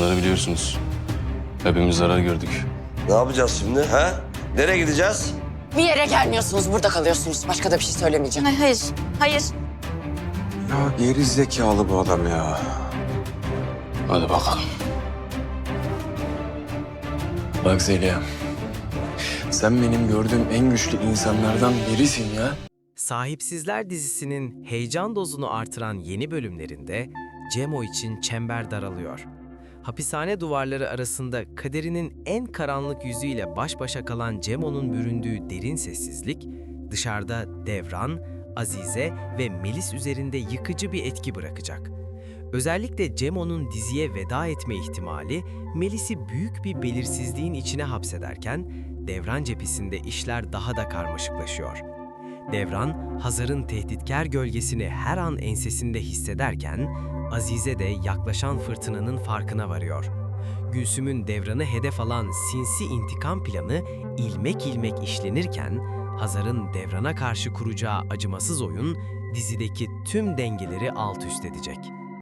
Olanları biliyorsunuz. Hepimiz zarar gördük. Ne yapacağız şimdi ha? Nereye gideceğiz? Bir yere gelmiyorsunuz, burada kalıyorsunuz. Başka da bir şey söylemeyeceğim. Hayır, hayır, hayır. Ya geri zekalı bu adam ya. Hadi bakalım. Bak Zeliha. Sen benim gördüğüm en güçlü insanlardan birisin ya. Sahipsizler dizisinin heyecan dozunu artıran yeni bölümlerinde Cemo için çember daralıyor. Hapishane duvarları arasında kaderinin en karanlık yüzüyle baş başa kalan Cemo'nun büründüğü derin sessizlik, dışarıda Devran, Azize ve Melis üzerinde yıkıcı bir etki bırakacak. Özellikle Cemo'nun diziye veda etme ihtimali Melis'i büyük bir belirsizliğin içine hapsederken Devran cephesinde işler daha da karmaşıklaşıyor. Devran, Hazar'ın tehditkar gölgesini her an ensesinde hissederken, Azize de yaklaşan fırtınanın farkına varıyor. Gülsüm'ün Devran'ı hedef alan sinsi intikam planı ilmek ilmek işlenirken, Hazar'ın Devran'a karşı kuracağı acımasız oyun, dizideki tüm dengeleri alt üst edecek.